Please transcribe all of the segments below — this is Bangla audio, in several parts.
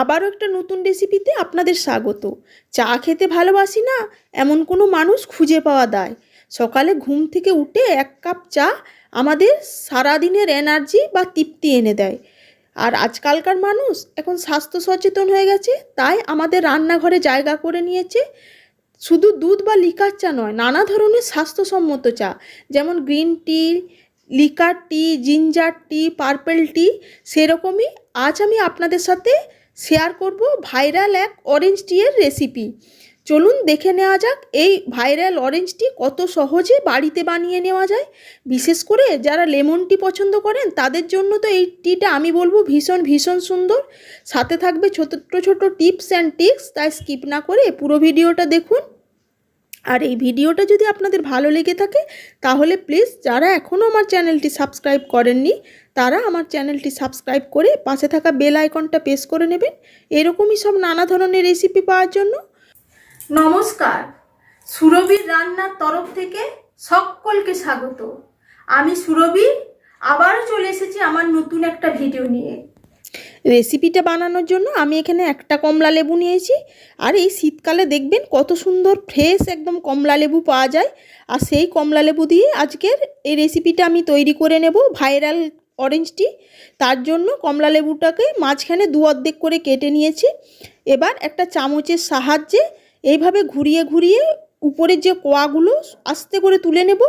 আবারও একটা নতুন রেসিপিতে আপনাদের স্বাগত। চা খেতে ভালোবাসি না, এমন কোনো মানুষ খুঁজে পাওয়া দায়। সকালে ঘুম থেকে উঠে এক কাপ চা আমাদের সারাদিনের এনার্জি বা তৃপ্তি এনে দেয়। আর আজকালকার মানুষ এখন স্বাস্থ্য সচেতন হয়ে গেছে, তাই আমাদের রান্নাঘরে জায়গা করে নিয়েছে। শুধু দুধ বা লিকার চা নয়, নানা ধরনের স্বাস্থ্যসম্মত চা, যেমন green tea, liquor tea, ginger tea, purple tea, সেরকমই আজ আমি আপনাদের সাথে শেয়ার করব ভাইরাল এক অরেঞ্জ এর রেসিপি চলুন দেখে নেওয়া যাক, এই ভাইরাল অরেঞ্জ টি কত সহজে বাড়িতে বানিয়ে নেওয়া যায়। বিশেষ করে যারা লেমন টি পছন্দ করেন, তাদের জন্য তো এই টিটা আমি বলব ভীষণ ভীষণ সুন্দর। সাথে থাকবে ছোট ছোট টিপস অ্যান্ড টিক্স তাই স্কিপ না করে পুরো ভিডিওটা দেখুন। আর এই ভিডিওটা যদি আপনাদের ভালো লেগে থাকে, তাহলে প্লিজ যারা এখনও আমার চ্যানেলটি সাবস্ক্রাইব করেননি তারা আমার চ্যানেলটি সাবস্ক্রাইব করে পাশে থাকা বেল আইকনটা প্রেস করে নেবেন। এরকমই সব নানা ধরনের রেসিপি পাওয়ার জন্য। নমস্কার। সুরভির রান্নার তরফ থেকে সকলকে স্বাগত। আমি সুরভি আবারও চলে এসেছি আমার নতুন একটা ভিডিও নিয়ে। রেসিপিটা বানানোর জন্য আমি এখানে একটা কমলা লেবু নিয়েছি। আর এই শীতকালে দেখবেন কত সুন্দর ফ্রেশ একদম কমলা লেবু পাওয়া যায়। আর সেই কমলা লেবু দিয়ে আজকের এই রেসিপিটা আমি তৈরি করে নেব। ভাইরাল অরেঞ্জটি তার জন্য কমলা লেবুটাকে মাঝখানে দু অর্ধেক করে কেটে নিয়েছি। এবার একটা চামচের সাহায্যে এইভাবে ঘুরিয়ে ঘুরিয়ে উপরের যে কোয়াগুলো আস্তে করে তুলে নেব।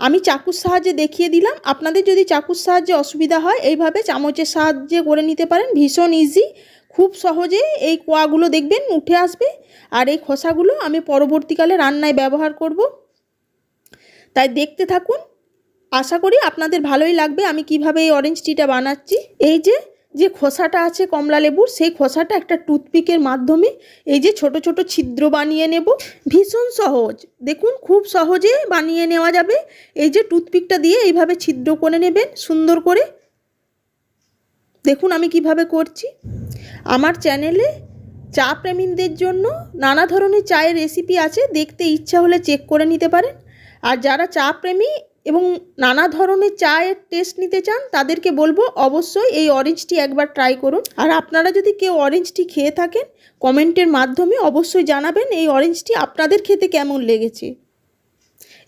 আমি চাকুর সাহায্যে দেখিয়ে দিলাম। আপনাদের যদি চাকুর সাহায্যে অসুবিধা হয়, এইভাবে চামচের সাহায্যে করে নিতে পারেন। ভীষণ ইজি খুব সহজে এই কোয়াগুলো দেখবেন, উঠে আসবে। আর এই খোসাগুলো আমি পরবর্তীকালে রান্নায় ব্যবহার করব। তাই দেখতে থাকুন। আশা করি আপনাদের ভালোই লাগবে। আমি কীভাবে এই অরেঞ্জ টিটা বানাচ্ছি? এই যে যে খোসাটা আছে কমলা লেবুর, সেই খোসাটা একটা টুথপিকের মাধ্যমে এই যে ছোট ছোট ছিদ্র বানিয়ে নেব। ভীষণ সহজ। দেখুন, খুব সহজে বানিয়ে নেওয়া যাবে। এই যে টুথপিকটা দিয়ে এইভাবে ছিদ্র করে নেবেন, সুন্দর করে। দেখুন আমি কীভাবে করছি। আমার চ্যানেলে চা প্রেমীদের জন্য নানা ধরনের চায়ের রেসিপি আছে। দেখতে ইচ্ছা হলে চেক করে নিতে পারেন। আর যারা চা প্রেমী এবং নানা ধরনের চায়ের টেস্ট নিতে চান, তাদেরকে বলব অবশ্যই এই অরেঞ্জ টি একবার ট্রাই করুন। আর আপনারা যদি কেউ অরেঞ্জ টি খেয়ে থাকেন কমেন্টের মাধ্যমে অবশ্যই জানাবেন এই অরেঞ্জ টি আপনাদের খেতে কেমন লেগেছে।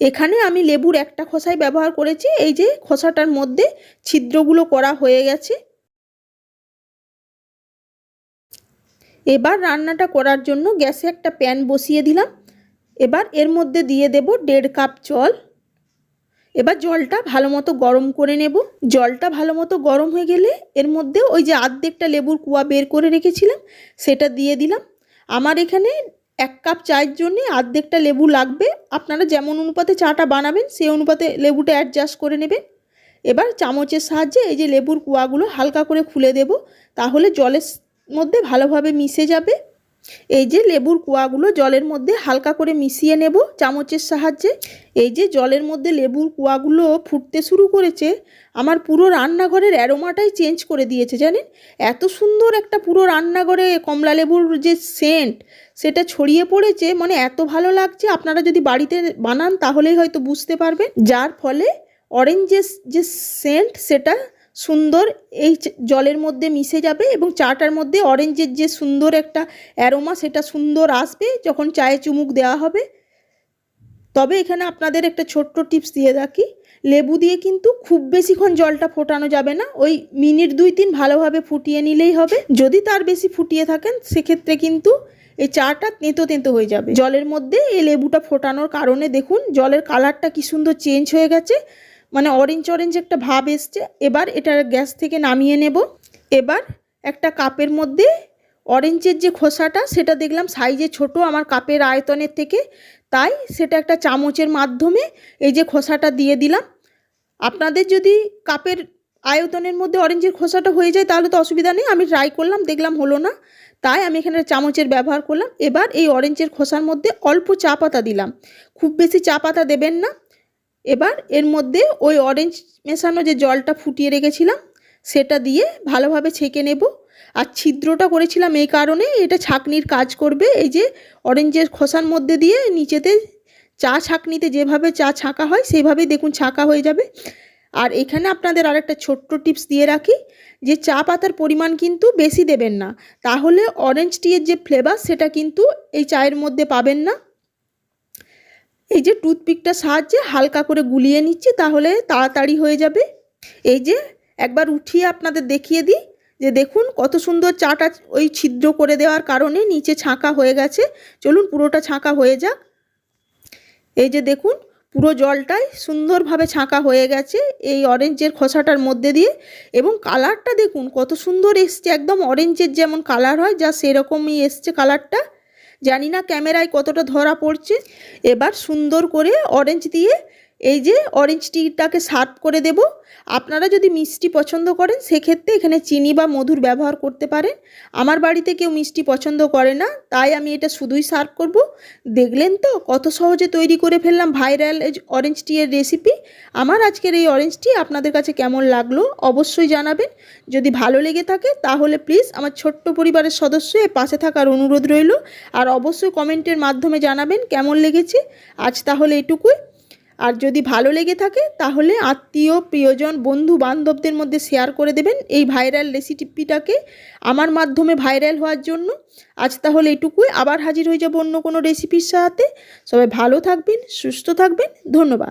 এখানে আমি লেবুর একটা খোসাই ব্যবহার করেছি, এই যে খোসাটার মধ্যে ছিদ্রগুলো করা হয়ে গেছে। এবার রান্নাটা করার জন্য গ্যাসে একটা প্যান বসিয়ে দিলাম। এবার এর মধ্যে দিয়ে দেব দেড় কাপ জল। এবার জলটা ভালো মতো গরম করে নেব। জলটা ভালো মতো গরম হয়ে গেলে এর মধ্যে ওই যে আর্ধেকটা লেবুর কুয়া বের করে রেখেছিলাম, সেটা দিয়ে দিলাম। আমার এখানে এক কাপ চায়ের জন্যে আর্ধেকটা লেবু লাগবে। আপনারা যেমন অনুপাতে চাটা বানাবেন, সেই অনুপাতে লেবুটা অ্যাডজাস্ট করে নেবেন। এবার চামচের সাহায্যে এই যে লেবুর কুয়াগুলো হালকা করে খুলে দেব, তাহলে জলের মধ্যে ভালোভাবে মিশে যাবে। এই যে লেবুর কুয়াগুলো জলের মধ্যে হালকা করে মিশিয়ে নেব চামচের সাহায্যে। এই যে জলের মধ্যে লেবুর কুয়াগুলো ফুটতে শুরু করেছে, আমার পুরো রান্নাঘরের অ্যারোমাটাই চেঞ্জ করে দিয়েছে, জানেন? এত সুন্দর একটা পুরো রান্নাঘরে কমলা লেবুর যে সেন্ট, সেটা ছড়িয়ে পড়েছে মানে এত ভালো লাগছে। আপনারা যদি বাড়িতে বানান, তাহলেই হয়তো বুঝতে পারবেন। যার ফলে অরেঞ্জের যে সেন্ট, সেটা সুন্দর, এই জলের মধ্যে মিশে যাবে এবং চাটার মধ্যে অরেঞ্জের যে সুন্দর একটা অ্যারোমা সেটা সুন্দর আসবে যখন চায়ে চুমুক দেওয়া হবে। তবে এখানে আপনাদের একটা ছোট্ট টিপস দিয়ে রাখি। লেবু দিয়ে কিন্তু খুব বেশিক্ষণ জলটা ফোটানো যাবে না। ওই মিনিট দুই তিন ভালোভাবে ফুটিয়ে নিলেই হবে। যদি তার বেশি ফুটিয়ে থাকেন, সেক্ষেত্রে কিন্তু এই চাটা তেঁতো তেঁতো হয়ে যাবে। জলের মধ্যে এই লেবুটা ফোটানোর কারণে দেখুন, জলের কালারটা কি সুন্দর চেঞ্জ হয়ে গেছে। মানে অরেঞ্জ অরেঞ্জ একটা ভাব এসছে। এবার এটা গ্যাস থেকে নামিয়ে নেব। এবার একটা কাপের মধ্যে অরেঞ্জের যে খোসাটা, সেটা দেখলাম সাইজে ছোট আমার কাপের আয়তনের থেকে। তাই সেটা একটা চামচের মাধ্যমে এই যে খোসাটা দিয়ে দিলাম। আপনাদের যদি কাপের আয়তনের মধ্যে অরেঞ্জের খোসাটা হয়ে যায়, তাহলে তো অসুবিধা নেই। আমি ট্রাই করলাম, দেখলাম হলো না। তাই আমি এখানে চামচের ব্যবহার করলাম। এবার এই অরেঞ্জের খোসার মধ্যে অল্প চা পাতা দিলাম। খুব বেশি চা পাতা দেবেন না। এবার এর মধ্যে ওই অরেঞ্জ মেশানো যে জলটা ফুটিয়ে রেখেছিলাম, সেটা দিয়ে ভালোভাবে ছেঁকে নেব। আর ছিদ্রটা করেছিলাম এই কারণে এটা ছাকনির কাজ করবে। এই যে অরেঞ্জের খোসার মধ্যে দিয়ে নিচেতে চা ছাকনিতে যেভাবে চা ছাঁকা হয় সেইভাবেই দেখুন ছাঁকা হয়ে যাবে। আর এখানে আপনাদের আরেকটা ছোট্ট টিপস দিয়ে রাখি যে চা পাতার পরিমাণ কিন্তু বেশি দেবেন না। তাহলে অরেঞ্জ টিয়ের যে ফ্লেভার সেটা কিন্তু এই চায়ের মধ্যে পাবেন না। এই যে টুথপিকটার সাহায্যে হালকা করে গুলিয়ে নিচ্ছি, তাহলে তাড়াতাড়ি হয়ে যাবে। এই যে একবার উঠিয়ে আপনাদের দেখিয়ে দিই, যে দেখুন কত সুন্দর চাটা ওই ছিদ্র করে দেওয়ার কারণে নিচে ছাঁকা হয়ে গেছে। চলুন পুরোটা ছাঁকা হয়ে যাক। এই যে দেখুন পুরো জলটাই সুন্দরভাবে ছাঁকা হয়ে গেছে এই অরেঞ্জের খোসাটার মধ্যে দিয়ে। এবং কালারটা দেখুন কত সুন্দর এসছে, একদম অরেঞ্জের যেমন কালার হয়, যা সেরকমই এসছে কালারটা। জানি না ক্যামেরায় কতটা ধরা পড়ছে। এবার সুন্দর করে অরেঞ্জ দিয়ে এই যে অরেঞ্জ টিটাকে সার্ভ করে দেব। আপনারা যদি মিষ্টি পছন্দ করেন, সেক্ষেত্রে এখানে চিনি বা মধুর ব্যবহার করতে পারেন। আমার বাড়িতে কেউ মিষ্টি পছন্দ করে না, তাই আমি এটা শুধুই সার্ভ করব। দেখলেন তো কত সহজে তৈরি করে ফেললাম ভাইরাল অরেঞ্জ টিয়ের রেসিপি আমার আজকের এই অরেঞ্জ টি আপনাদের কাছে কেমন লাগল অবশ্যই জানাবেন। যদি ভালো লেগে থাকে, তাহলে প্লিজ আমার ছোট্ট পরিবারের সদস্য পাশে থাকার অনুরোধ রইল। আর অবশ্যই কমেন্টের মাধ্যমে জানাবেন কেমন লেগেছে। আজ তাহলে এটুকুই। আর যদি ভালো লেগে থাকে, তাহলে আত্মীয়, প্রিয়জন বন্ধু বান্ধবদের মধ্যে শেয়ার করে দেবেন এই ভাইরাল রেসিপিটাকে আমার মাধ্যমে ভাইরাল হওয়ার জন্য। আজ তাহলে এটুকুই, আবার হাজির হয়ে যাব অন্য কোনো রেসিপির সাথে। সবাই ভালো থাকবেন, সুস্থ থাকবেন, ধন্যবাদ।